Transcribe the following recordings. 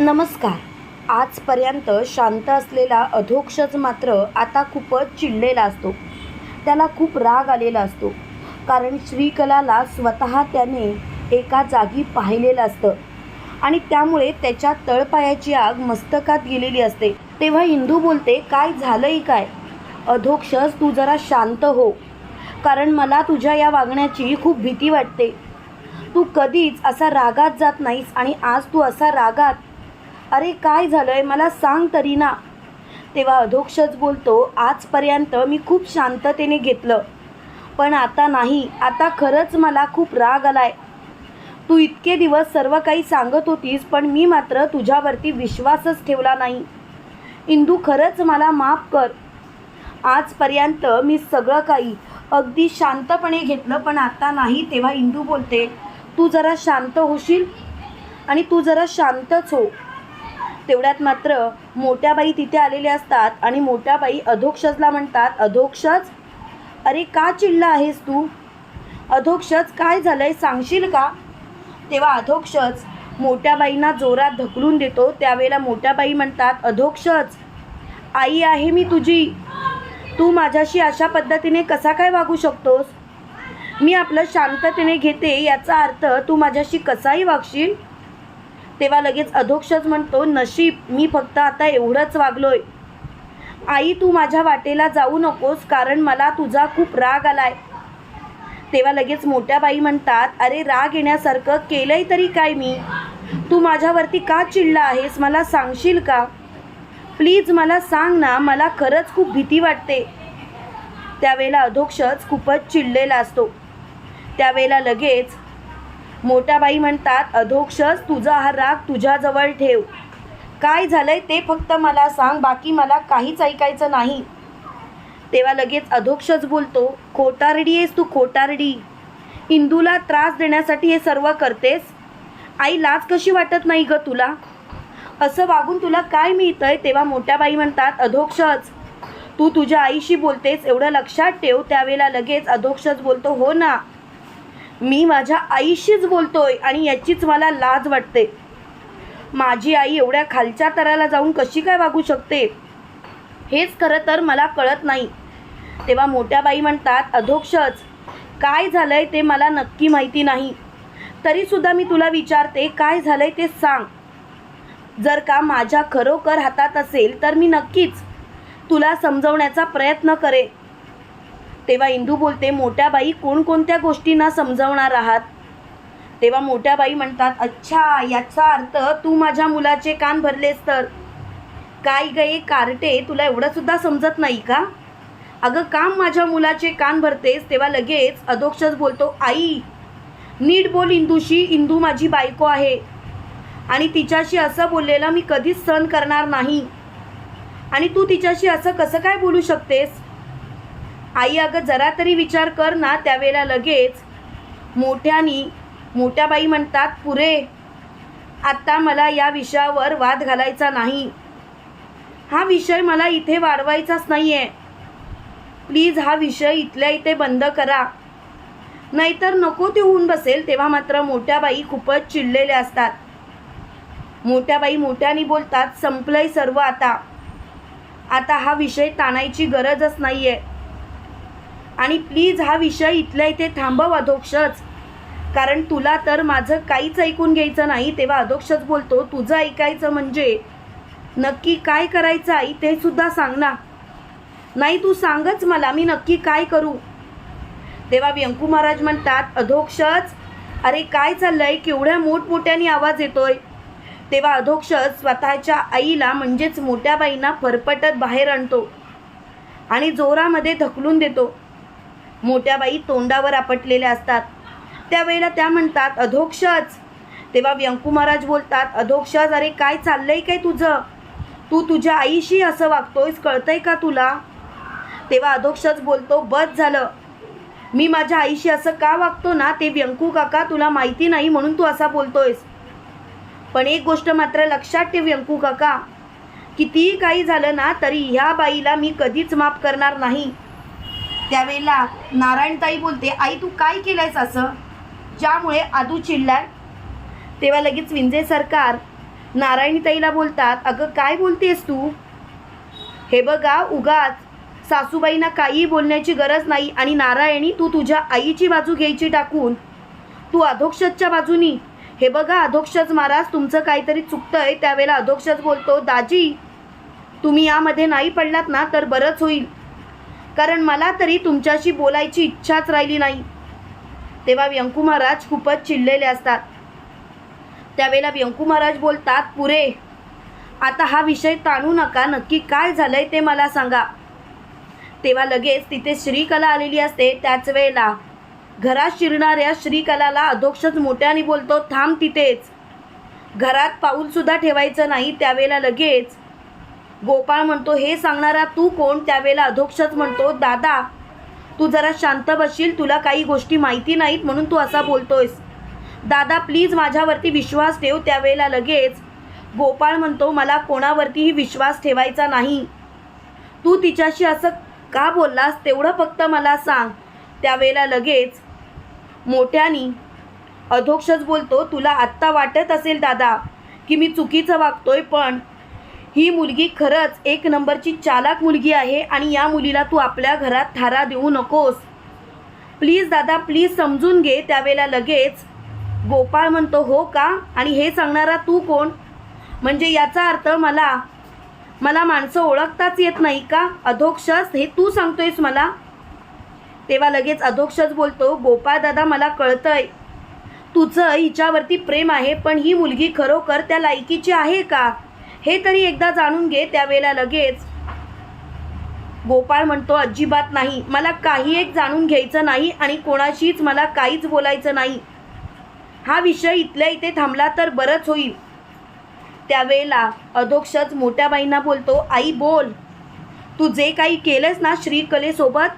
नमस्कार. आजपर्यंत शांत असलेला अधोक्षज मात्र आता खूपच चिडलेला असतो. त्याला खूप राग आलेला असतो. कारण श्रीकलाला स्वतः त्याने एका जागी पाहिलेलं असतं. आणि त्यामुळे त्याच्या तळपायाची आग मस्तकात गेलेली असते. तेव्हा इंदू बोलते काय झालंय काय? अधोक्षज तू जरा शांत हो. कारण मला तुझ्या या वागण्याची खूप भीती वाटते. तू कधीच असा रागात जात नाहीस आणि आज तू असा रागात अरे काय झालं आहे मला सांग तरी ना. तेव्हा अधोक्षच बोलतो आजपर्यंत मी खूप शांततेने घेतलं. पण आता नाही. आता खरंच मला खूप राग आलाय. तू इतके दिवस सर्व काही सांगत होतीस पण मी मात्र तुझ्यावरती विश्वासच ठेवला नाही. इंदू खरंच मला माफ कर. आजपर्यंत मी सगळं काही अगदी शांतपणे घेतलं पण आता नाही. तेव्हा इंदू बोलते तू जरा शांत होशील आणि तू जरा शांतच हो. तेवढ्यात मात्र मोठ्या बाई तिथे आलेले असतात आणि मोठ्या बाई अधोक्षजला म्हणतात अधोक्षज? अरे का चिडला आहेस तू? अधोक्षज काय झालंय सांगशील का? तेव्हा अधोक्षज मोठ्या बाईंना जोरात ढकलून देतो. त्यावेळेला मोठ्या बाई म्हणतात अधोक्षज आई आहे मी तुझी. तू माझ्याशी अशा पद्धतीने कसा काय वागू शकतोस? मी आपलं शांततेने घेते याचा अर्थ तू माझ्याशी कसाही वागशील? तेव्हा लगेच अधोक्षच म्हणतो नशीब मी फक्त आता एवढंच वागलोय. आई तू माझ्या वाटेला जाऊ नकोस कारण मला तुझा खूप राग आलाय. तेव्हा लगेच मोठ्या बाई म्हणतात अरे राग येण्यासारखं केलंय तरी काय मी? तू माझ्यावरती का चिडला आहेस? मला सांगशील का? प्लीज मला सांग ना मला खरंच खूप भीती वाटते. त्यावेळेला अधोक्षच खूपच चिडलेला असतो. त्यावेळेला लगेच मोठ्या बाई म्हणतात अधोक्षस तुझा हा राग तुझ्याजवळ ठेव. काय झालंय ते फक्त मला सांग बाकी मला काहीच ऐकायचं नाही. तेव्हा लगेच अधोक्षच बोलतो खोटारडी आहेस तू खोटारडी इंदूला त्रास देण्यासाठी हे सर्व करतेस? आई लाज कशी वाटत नाही ग तुला? असं वागून तुला काय मिळतंय? तेव्हा मोठ्या बाई म्हणतात अधोक्षच. तू तुझ्या आईशी बोलतेस एवढं लक्षात ठेव. त्यावेळेला लगेच अधोक्षच बोलतो हो ना. मी माझ्या आईशीच बोलतोय आणि याचीच मला लाज वाटते. माझी आई एवढ्या खालच्या तराला जाऊन कशी काय वागू शकते? हेच खरं तर मला कळत नाही. तेव्हा मोठ्या बाई म्हणतात अधोक्षच काय झालंय ते मला नक्की माहिती नाही. तरीसुद्धा मी तुला विचारते काय झालंय ते सांग. जर का माझ्या खरोखर हातात असेल तर मी नक्कीच तुला समजवण्याचा प्रयत्न करेन. तेव्हा इंदू बोलते मोठ्या बाई कोणकोणत्या गोष्टींना समजवणार आहात? तेव्हा मोठ्या बाई म्हणतात अच्छा याचा अर्थ तू माझ्या मुलाचे कान भरलेस तर. काय गे कार्टे तुला एवढंसुद्धा समजत नाही का? अगं काम माझ्या मुलाचे कान भरतेस तेव्हा लगेच अधोक्षच बोलतो आई नीट बोल इंदूशी इंदू माझी बायको आहे. आणि तिच्याशी असं बोललेलं मी कधीच सहन करणार नाही. आणि तू तिच्याशी असं कसं काय बोलू शकतेस? आई अगं जरा तरी विचार कर ना त्यावेळेला लगेच. मोठ्यानी मोठ्या बाई म्हणतात पुरे आत्ता मला या विषयावर वाद घालायचा नाही. हा विषय मला इथे वाढवायचाच नाही आहे प्लीज हा विषय इथल्या इथे बंद करा. नाहीतर नको ते होऊन बसेल तेव्हा मात्र मोठ्या बाई खूपच चिडलेल्या असतात. मोठ्या बाई मोठ्यानी बोलतात संपलंय सर्व आता. आता हा विषय ताणायची गरजच नाही आहे आणि प्लीज हा विषय इथल्या इथे थांबव अधोक्षच. कारण तुला तर माझं काहीच ऐकून घ्यायचं नाही तेव्हा अधोक्षच बोलतो तुझं ऐकायचं म्हणजे नक्की काय करायचं आई ते सुद्धा सांग ना. नाही तू सांगच मला मी नक्की काय करू? तेव्हा व्यंकू महाराज म्हणतात अधोक्षच अरे काय चाललंय? केवढ्या मोठमोठ्याने आवाज येतोय. तेव्हा अधोक्षच स्वतःच्या आईला म्हणजेच मोठ्या बाईंना फरफटत बाहेर आणतो आणि जोरामध्ये धकलून देतो. मोठ्या बाई तोंडावर आपटलेल्या असतात. त्यावेळेला त्या म्हणतात अधोक्षच. तेव्हा व्यंकू महाराज बोलतात अधोक्षज अरे काय चाललंय काय तुझं? तू तुझ्या आईशी असं वागतोयस कळतंय का तुला? तेव्हा अधोक्षज बोलतो बस झालं. मी माझ्या आईशी असं का वागतो ना? ते व्यंकू काका तुला माहिती नाही म्हणून तू असा बोलतोयस. पण एक गोष्ट मात्र लक्षात ठेव व्यंकू काका कितीही काही झालं ना तरी ह्या बाईला मी कधीच माफ करणार नाही. त्यावेळेला नारायणताई बोलते आई तू काय केलंयस असं? ज्यामुळे आदू चिडलाय. तेव्हा लगेच विंजे सरकार नारायणीताईला बोलतात अगं काय बोलतेस तू? हे बघा उगाच सासूबाईंना काही बोलण्याची गरज नाही आणि नारायणी तू तुझ्या आईची बाजू घ्यायची टाकून तू अधोक्षजच्या बाजूनी. हे बघा अधोक्षज महाराज तुमचं काहीतरी चुकतं आहे त्यावेळेला अधोक्षज बोलतो दाजी तुम्ही यामध्ये नाही पडलात ना तर बरंच होईल. कारण मला तरी तुमच्याशी बोलायची इच्छाच राहिली नाही. तेव्हा व्यंकू महाराज खूपच चिडलेले असतात. त्यावेळेला व्यंकू महाराज बोलतात पुरे आता हा विषय ताणू नका. नक्की काय झालंय ते मला सांगा. तेव्हा लगेच तिथे श्रीकला आलेली असते. त्याच वेळेला घरात शिरणाऱ्या श्रीकलाला अधोक्षच मोठ्याने बोलतो थांब तिथेच. घरात पाऊलसुद्धा ठेवायचं नाही. त्यावेळेला लगेच गोपाळ म्हणतो हे सांगणारा तू कोण? त्यावेळेला अधोक्षच म्हणतो दादा तू जरा शांत बसशील तुला काही गोष्टी माहिती नाहीत म्हणून तू असा बोलतोयस. दादा प्लीज माझ्यावरती विश्वास ठेव. त्यावेळेला लगेच गोपाळ म्हणतो मला कोणावरतीही विश्वास ठेवायचा नाही. तू तिच्याशी असं का बोललास? तेवढं फक्त मला सांग. त्यावेळेला लगेच मोठ्यानी अधोक्षच बोलतो तुला आत्ता वाटत असेल दादा की मी चुकीचं वागतोय पण ही मुलगी खरंच एक नंबरची चालाक मुलगी आहे आणि या मुलीला तू आपल्या घरात थारा देऊ नकोस. प्लीज दादा प्लीज समजून घे त्यावेळेला लगेच. गोपाळ म्हणतो हो का? आणि हे सांगणारा तू कोण? म्हणजे याचा अर्थ मला मला माणसं ओळखताच येत नाही का? अधोक्षस हे तू सांगतोयस मला? तेव्हा लगेच अधोक्षस बोलतो गोपाळ दादा मला कळतंय. तुझं हिच्यावरती प्रेम आहे पण ही मुलगी खरोखर त्या लायकीची आहे का? हे तरी एकदा जाणून घे त्यावेळेला लगेच. गोपाळ म्हणतो अजिबात नाही. मला काही एक जाणून घ्यायचं नाही आणि कोणाशीच मला काहीच बोलायचं नाही. हा विषय इथल्या इथे थांबला तर बरंच होईल. त्यावेळेला अधोक्षच मोठ्याबाईंना बोलतो आई बोल. तू जे काही केलंस ना श्रीकलेसोबत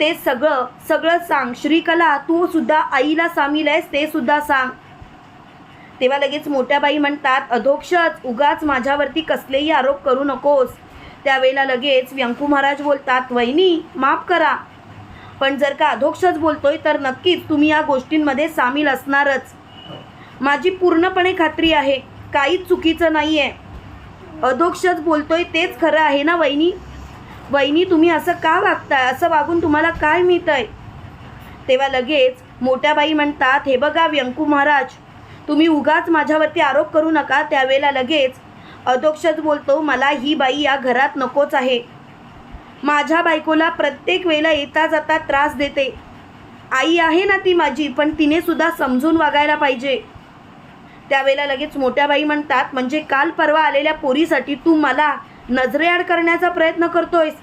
ते सगळं सगळं सांग. श्रीकला तू सुद्धा आईला सामील आहेस ते सुद्धा सांग. तेव्हा लगेच मोठ्या बाई म्हणतात अधोक्षच उगाच माझ्यावरती कसलेही आरोप करू नकोस. त्यावेळेला लगेच व्यंकू महाराज बोलतात वहिनी माफ करा. पण जर का अधोक्षच बोलतोय तर नक्कीच तुम्ही या गोष्टींमध्ये सामील असणारच. माझी पूर्णपणे खात्री आहे काहीच चुकीचं नाही आहे अधोक्षच बोलतोय तेच खरं आहे ना वहिनी? वहिनी तुम्ही असं का वागताय? असं वागून तुम्हाला काय मिळतंय? तेव्हा लगेच मोठ्या बाई म्हणतात हे बघा व्यंकू महाराज तुम्ही उगाच माझ्यावरती आरोप करू नका त्यावेळेला लगेच अधोक्षच बोलतो मला ही बाई या घरात नकोच आहे. माझ्या बायकोला प्रत्येक वेळेला येता जाता त्रास देते. आई आहे ना ती माझी पण तिने सुद्धा समजून वागायला पाहिजे. त्यावेळेला लगेच मोठ्या बाई म्हणतात म्हणजे काल परवा आलेल्या पोरीसाठी तू मला नजरेआड करण्याचा प्रयत्न करतोयस.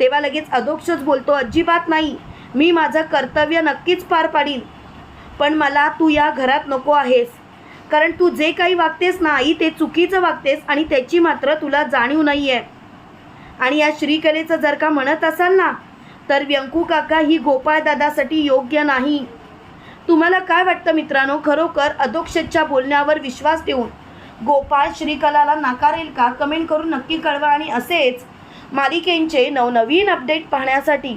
तेव्हा लगेच अधोक्षच बोलतो अजिबात नाही. मी माझं कर्तव्य नक्कीच पार पाडीन. पण मला तू या घरात नको आहेस. कारण तू जे काही वागतेस ना आई ते चुकीचं वागतेस आणि त्याची मात्र तुला जाणीव नाही आहे आणि या श्रीकलेचं जर का म्हणत असाल ना तर व्यंकू काका ही गोपाळ दादासाठी योग्य नाही. तुम्हाला काय वाटतं मित्रांनो? खरोखर अधोक्षच्या बोलण्यावर विश्वास ठेवून गोपाळ श्रीकलाला नाकारेल का? कमेंट करून नक्की कळवा. आणि असेच मालिकेंचे नवनवीन अपडेट पाहण्यासाठी